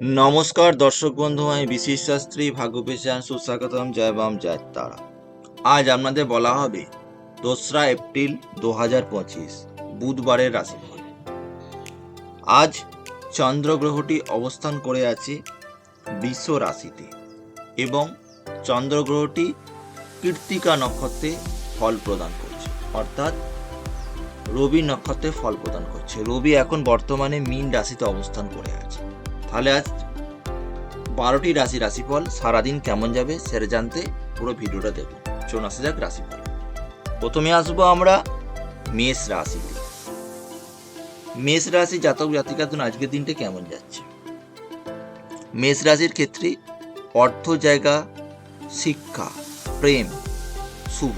নমস্কার, দর্শক বন্ধু, আমি বিশেষ শাস্ত্রী ভাগ্যপেশান সুস্বাগতম, জয় বাম, জয় তারা। আজ আপনাদের বলা হবে দোসরা এপ্রিল দু হাজার পঁচিশ, বুধবারের রাশিফল। আজ চন্দ্রগ্রহটি অবস্থান করে আছে বিশ্ব রাশিতে এবং চন্দ্রগ্রহটি কৃত্তিকা নক্ষত্রে ফল প্রদান করছে। অর্থাৎ রবি নক্ষত্রে ফল প্রদান করছে। রবি এখন বর্তমানে মীন রাশিতে অবস্থান করে আছে। তাহলে আজ বারোটি রাশি রাশিফল সারাদিন কেমন যাবে সেটা জানতে পুরো ভিডিওটা দেখুন। চলুন আসা যাক রাশিফল। প্রথমে আসব আমরা মেষ রাশি। মেষ রাশি জাতক জাতিকার জন্য আজকের দিনটা কেমন যাচ্ছে? মেষ রাশির ক্ষেত্রে অর্থ, জায়গা, শিক্ষা, প্রেম, শুভ।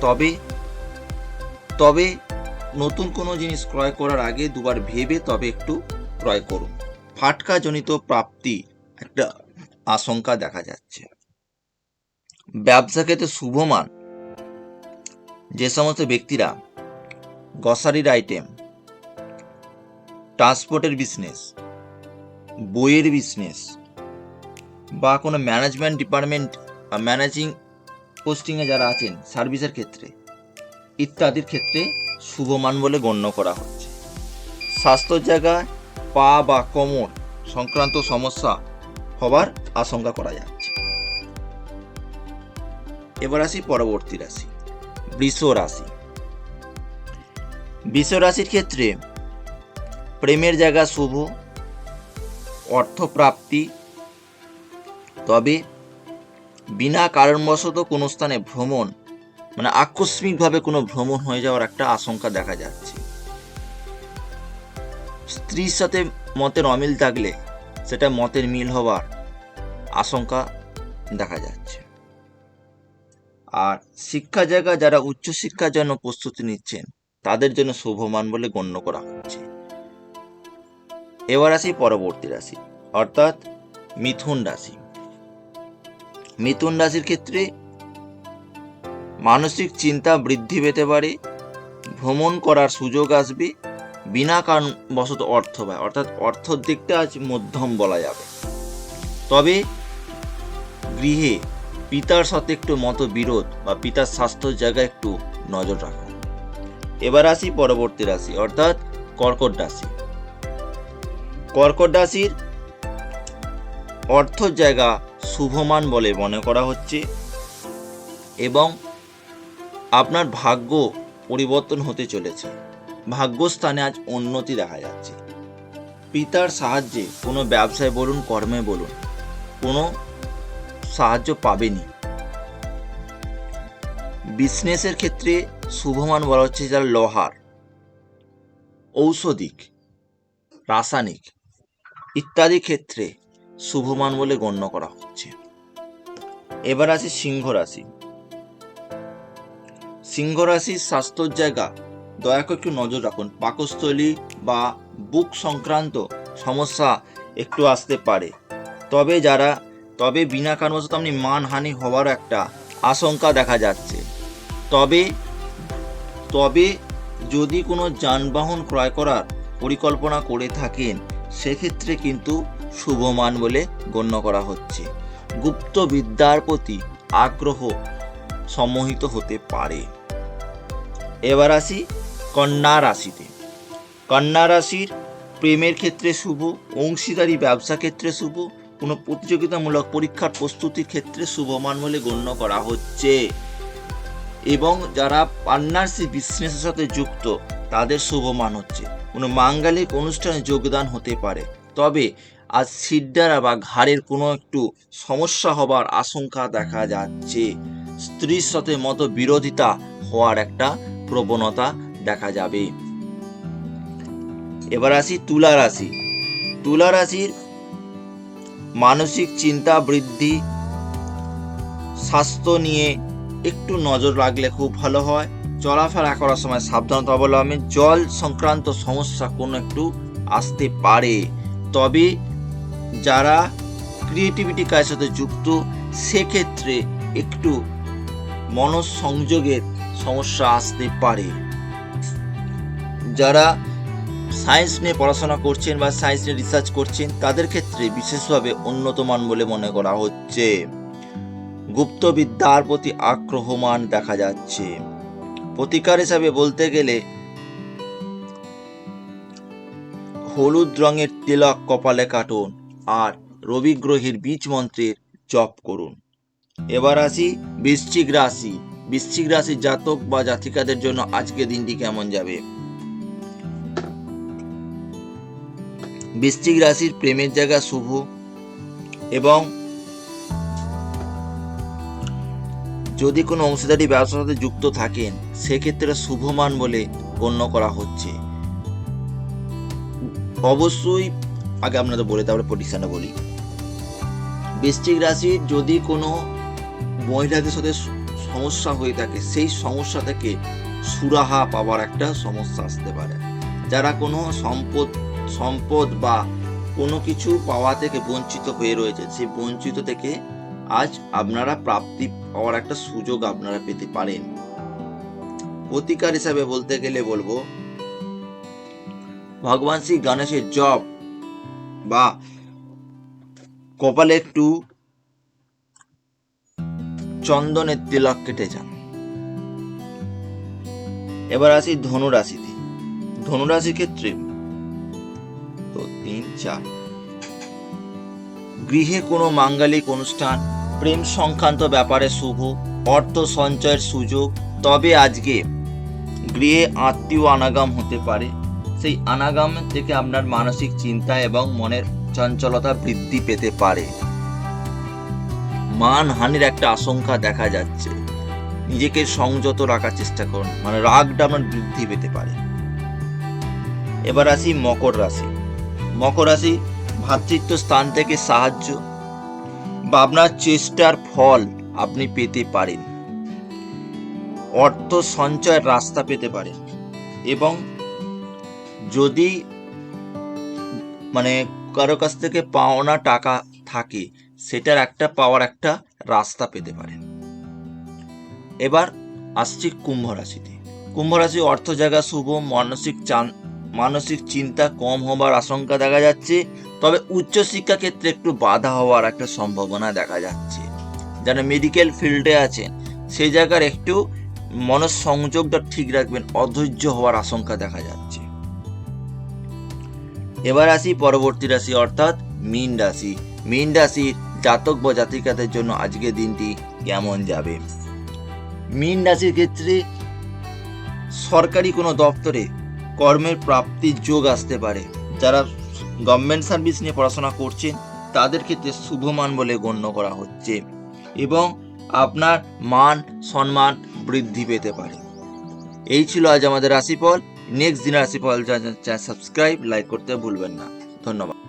তবে তবে নতুন কোনো জিনিস ক্রয় করার আগে দুবার ভেবে তবে একটু ক্রয় করুন। ফাটকাজনিত প্রাপ্তি একটা আশঙ্কা দেখা যাচ্ছে। ব্যবসা ক্ষেত্রে শুভমান যে সমস্ত ব্যক্তিরা গ্রসারির আইটেম ট্রান্সপোর্টের বিজনেস বইয়ের বিজনেস বা কোনো ম্যানেজমেন্ট ডিপার্টমেন্ট বা ম্যানেজিং পোস্টিংয়ে যারা আছেন সার্ভিসের ক্ষেত্রে, ইত্যাদির ক্ষেত্রে শুভমান বলে গণ্য করা হচ্ছে। স্বাস্থ্যর জায়গায় পা বা কোমর সংক্রান্ত সমস্যা হবার আশঙ্কা করা যাচ্ছে। এবার আসি পরবর্তী রাশি, বৃষ রাশি। বৃষ রাশির ক্ষেত্রে প্রেমের জায়গা শুভ, অর্থপ্রাপ্তি, তবে বিনা কারণবশত কোনো স্থানে ভ্রমণ মানে আকস্মিকভাবে কোনো ভ্রমণ হয়ে যাওয়ার একটা আশঙ্কা দেখা যাচ্ছে। স্ত্রীর সাথে মতের অমিল থাকলে সেটা মতের মিল হওয়ার আশঙ্কা দেখা যাচ্ছে। আর শিক্ষা জায়গা যারা উচ্চশিক্ষার জন্য প্রস্তুতি নিচ্ছেন, তাদের জন্য শুভমান বলে গণ্য করা হচ্ছে। এবার আসি পরবর্তী রাশি, অর্থাৎ মিথুন রাশি। মিথুন রাশির ক্ষেত্রে মানসিক চিন্তা বৃদ্ধি পেতে পারে, ভ্রমণ করার সুযোগ আসবে বিনা কারণবশত অর্থ ব্যয় অর্থাৎ অর্থর দিকটা আজ মধ্যম বলা যাবে। তবে গৃহে পিতার সাথে একটু মতবিরোধ বা পিতার স্বাস্থ্যের জায়গায় একটু নজর রাখুন এবার আসি পরবর্তী রাশি, অর্থাৎ কর্কট রাশি। কর্কট রাশির অর্থ জায়গা শুভমান বলে মনে করা হচ্ছে এবং আপনার ভাগ্য পরিবর্তন হতে চলেছে। ভাগ্যস্থানে আজ উন্নতি দেখা যাচ্ছে। পিতার সাহায্যে কোনো ব্যবসায় বলুন, কর্মে বলুন, কোনো সাহায্য পাবেনি। বিজনেসের ক্ষেত্রে শুভমান বলা হচ্ছে যারা লোহার, ঔষধিক, রাসায়নিক ইত্যাদি ক্ষেত্রে শুভমান বলে গণ্য করা হচ্ছে। এবার আছে সিংহ রাশি। সিংহ রাশির স্বাস্থ্যর জায়গা দয়া করে একটু নজর রাখুন। পাকস্থলী বা বুক সংক্রান্ত সমস্যা একটু আসতে পারে। তবে যারা, তবে বিনা কারণবশত আপনি মানহানি হওয়ার একটা আশঙ্কা দেখা যাচ্ছে। তবে তবে যদি কোনো যানবাহন ক্রয় করার পরিকল্পনা করে থাকেন, সেক্ষেত্রে কিন্তু শুভমান বলে গণ্য করা হচ্ছে। গুপ্ত বিদ্যার প্রতি আগ্রহ সম্মোহিত হতে পারে। এবার আসি কন্যা রাশিতে। কন্যা রাশির প্রেমের ক্ষেত্রে শুভ, অংশীদারি ব্যবসা ক্ষেত্রে শুভ, কোনো প্রতিযোগিতামূলক পরীক্ষার প্রস্তুতির ক্ষেত্রে শুভমান বলে গণ্য করা হচ্ছে। এবং যারা পার্টনারশিপ বিজনেসের সাথে যুক্ত, তাদের শুভমান হচ্ছে। কোনো মাঙ্গালিক অনুষ্ঠানে যোগদান হতে পারে। তবে আজ সিদ্ধারা বা ঘাড়ের কোনো একটু সমস্যা হবার আশঙ্কা দেখা যাচ্ছে। স্ত্রীর সাথে মতো বিরোধিতা হওয়ার একটা প্রবণতা দেখা যাবে। এবার আসি তুলা রাশি। তুলা রাশির মানসিক চিন্তা বৃদ্ধি, স্বাস্থ্য নিয়ে একটু নজর রাখলে খুব ভালো হয়। চলাফেরা করার সময় সাবধানতা অবলম্বনে জল সংক্রান্ত সমস্যা কোনো একটু আসতে পারে। তবে যারা ক্রিয়েটিভিটি কাজের সাথে যুক্ত, সেক্ষেত্রে একটু মনঃসংযোগের সমস্যা আসতে পারে। যারা সায়েন্স নিয়ে পড়াশোনা করছেন বা সায়েন্স নিয়ে রিসার্চ করছেন, তাদের ক্ষেত্রে বিশেষভাবে উন্নতমান বলে মনে করা হচ্ছে। গুপ্তবিদ্যার প্রতি আগ্রহমান দেখা যাচ্ছে। প্রতিকার হিসাবে বলতে গেলে, হলুদ রঙের তিলক, কপালে কাটুন আর রবি গ্রহের বীজ মন্ত্রের জপ করুন। এবার আসি বৃশ্চিক রাশি। বৃশ্চিক রাশির জাতক বা জাতিকাদের জন্য আজকে দিনটি কেমন যাবে? বৃশ্চিক রাশির প্রেমের জায়গা শুভ এবং যদি কোনো অংশীদারি ব্যবসার সাথে যুক্ত থাকেন, সেক্ষেত্রে শুভমান বলে গণ্য করা হচ্ছে। অবশ্যই আগে আপনাদের বলে, তারপরে পরিষ্কারটা বলি। বৃশ্চিক রাশির যদি কোনো মহিলাদের সাথে সমস্যা হয়ে থাকে, সেই সমস্যা থেকে সুরাহা পাওয়ার একটা সমস্যা আসতে পারে। যারা কোনো সম্পদ সম্পদ বা কোনো কিছু পাওয়া থেকে বঞ্চিত হয়ে রয়েছে সেই বঞ্চিত থেকে আজ আপনারা প্রাপ্তি পাওয়ার একটা সুযোগ আপনারা পেতে পারেন। প্রতিকার হিসাবে বলতে গেলে বলব, ভগবান শ্রী গণেশের জপ বা কপালে একটু চন্দনের তিলক কেটে যান। এবার আসি ধনুরাশিতে। ধনুরাশির ক্ষেত্রে তো তিন চার গৃহে কোনো মাঙ্গলিক অনুষ্ঠান, প্রেম সংক্রান্ত ব্যাপারে শুভ, অর্থ সঞ্চয়ের সুযোগ, তবে আজকে গৃহে আত্মীয় আনাগাম হতে পারে। সেই আনাগাম থেকে আপনার মানসিক চিন্তা এবং মনের চঞ্চলতা বৃদ্ধি পেতে পারে। মানহানির একটা আশঙ্কা দেখা যাচ্ছে। নিজেকে সংযত রাখার চেষ্টা করুন। মানে রাগটা আপনার বৃদ্ধি পেতে পারে। এবার আসি মকর রাশি। মকর রাশি ভ্রাতৃত্ব স্থান থেকে সাহায্য। বা আপনার চেষ্টার ফল আপনি পেতে পারেন। অর্থ সঞ্চয়ের রাস্তা পেতে পারেন। এবং যদি মানে কারও কাছ থেকে পাওনা টাকা থাকে, সেটার একটা পাওয়ার একটা রাস্তা পেতে পারেন। এবার আসছি কুম্ভ রাশিতে। কুম্ভ রাশি অর্থ জায়গা শুভ, মানসিক চান মানসিক চিন্তা কম হবার আশঙ্কা দেখা যাচ্ছে, তবে উচ্চশিক্ষা ক্ষেত্রে একটু বাধা হওয়ার একটা সম্ভাবনা দেখা যাচ্ছে। যারা মেডিকেল ফিল্ডে আছেন সেই জায়গার একটু মনঃসংযোগটা ঠিক রাখবেন, অধৈর্য হওয়ার আশঙ্কা দেখা যাচ্ছে। এবার আসি পরবর্তী রাশি, অর্থাৎ মীন রাশি। মীন রাশির জাতক বা জাতিকাদের জন্য আজকের দিনটি কেমন যাবে? মীন রাশির ক্ষেত্রে সরকারি কোনো দপ্তরে কর্মের প্রাপ্তির যোগ আসতে পারে। যারা গভর্নমেন্ট সার্ভিস নিয়ে পড়াশোনা করছেন তাদের ক্ষেত্রে শুভমান বলে গণ্য করা হচ্ছে এবং আপনার মান, সম্মান বৃদ্ধি পেতে পারে। এই ছিল আজ আমাদের রাশিফল। নেক্সট দিনের রাশিফল সাবস্ক্রাইব লাইক করতে ভুলবেন না। ধন্যবাদ।